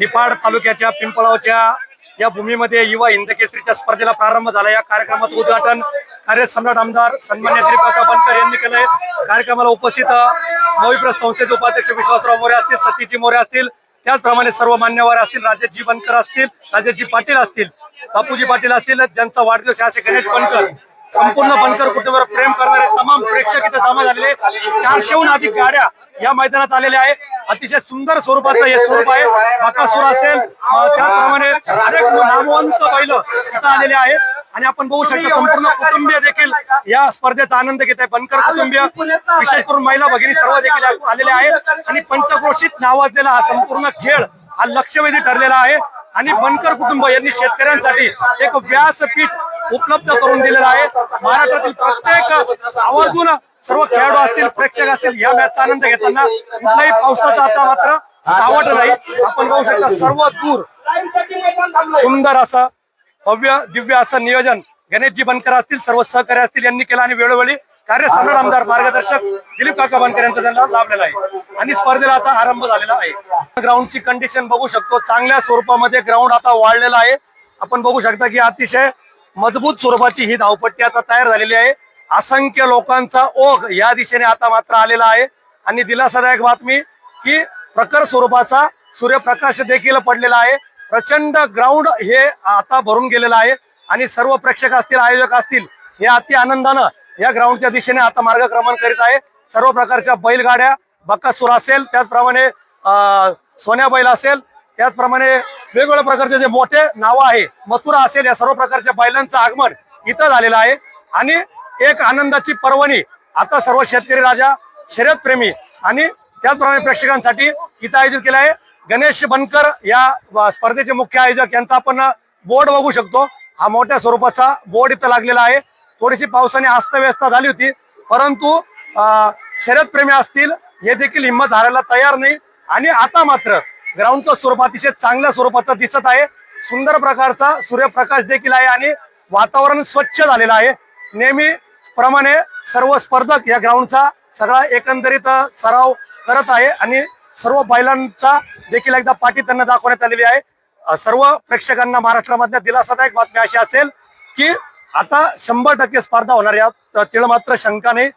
निफाड तालुक्याच्या पिंपळावच्या या भूमीमध्ये युवा हिंदकेसरीच्या स्पर्धेला प्रारंभ झाला. या कार्यक्रमाचं उद्घाटन कार्यसम्राट आमदार सन्मान्य दिलीप बनकर यांनी केलंय. कार्यक्रमाला उपस्थित नवीप्रस संस्थेचे उपाध्यक्ष विश्वासराव मोरे असतील सतीजी मोरे असतील. त्याचप्रमाणे सर्व मान्यवर असतील राजेशजी बनकर असतील राजेशजी पाटील असतील बापूजी पाटील असतील ज्यांचा वाढदिवस आहे असे गणेश बनकर संपूर्ण बनकर कुटुंबावर प्रेम करणारे तमाम प्रेक्षक इथे जमा झालेले चारशेहून अधिक गाड्या या मैदानात आलेल्या आहे अतिशय सुंदर स्वरूपाचं हे स्वरूप आहे. बाकासूर असेल त्याचप्रमाणे अनेक नामवंत बैल इथं आलेले आहेत. आणि आपण बघू शकतो संपूर्ण कुटुंबीय देखील या स्पर्धेचा आनंद घेत आहे बनकर कुटुंबीय विशेष करून महिला भगिनी सर्व देखील आलेले आहेत. आणि पंचक्रोशीत नावाजलेला हा संपूर्ण खेळ हा लक्षवेधी ठरलेला आहे. आणि बनकर कुटुंब यांनी शेतकऱ्यांसाठी एक व्यासपीठ उपलब्ध करून दिलेलं आहे. महाराष्ट्रातील प्रत्येक आवर्जून सर्व खेळाडू असतील प्रेक्षक असतील या मॅचचा आनंद घेताना कुठलाही पावसाचा आता मात्र सावट नाही. आपण बघू शकता सर्व दूर सुंदर असं भव्य दिव्य असं नियोजन गणेशजी बनकर असतील सर्व सहकारी असतील यांनी केलं आणि वेळोवेळी कार्य सम्राट आमदार मार्गदर्शक दिलीप काका बनकर यांचा त्यांना लाभलेला आहे. आणि स्पर्धेला आता आरंभ झालेला आहे. ग्राउंडची कंडिशन बघू शकतो. चांगल्या स्वरूपामध्ये ग्राउंड आता वाढलेला आहे. आपण बघू शकता की अतिशय मजबूत स्वरूपाची ही धावपट्टी आता तयार झालेली आहे. असंख्य लोकांचा ओघ या दिशेने आता मात्र आलेला आहे. आणि दिलासादायक बातमी की प्रखर स्वरूपाचा सूर्यप्रकाश देखील पडलेला आहे. प्रचंड ग्राउंड हे आता भरून गेलेलं आहे. आणि सर्व प्रेक्षक असतील आयोजक असतील हे अति आनंदानं या ग्राउंडच्या दिशेने आता मार्गक्रमण करीत आहे. सर्व प्रकारच्या बैलगाड्या बकासूर असेल त्याचप्रमाणे सोन्या बैल असेल त्याचप्रमाणे वेगवेगळ्या प्रकारचे जे मोठे नावं आहे मथुरा असेल या सर्व प्रकारच्या बैलांचं आगमन इथं झालेलं आहे. आणि एक आनंदाची पर्वणी आता सर्व शेतकरी राजा शर्यत प्रेमी आणि त्याचप्रमाणे प्रेक्षकांसाठी इथं आयोजित केलं आहे. गणेश बनकर या स्पर्धेचे मुख्य आयोजक यांचा आपण बोर्ड बघू शकतो. हा मोठ्या स्वरूपाचा बोर्ड इथं लागलेला आहे. थोडीशी पावसाने अस्तव्यस्त झाली होती परंतु शर्यत शर्यतप्रेमी असतील हे देखील हिंमत हारायला तयार नाही. आणि आता मात्र ग्राउंडचं स्वरूप अतिशय चांगल्या स्वरूपाचं दिसत आहे. सुंदर प्रकारचा सूर्यप्रकाश देखील आहे आणि वातावरण स्वच्छ झालेलं आहे. नेहमी प्रमाणे सर्व स्पर्धक या ग्राउंडचा सगळा एकंदरीत सराव करत आहे आणि सर्व बैलांचा देखील एकदा पाठी त्यांना दाखवण्यात आलेली आहे. सर्व प्रेक्षकांना महाराष्ट्रामधल्या दिलासादायक बातमी अशी असेल की आता शंभर टक्के स्पर्धा होणार यात तिळ मात्र शंका नाही.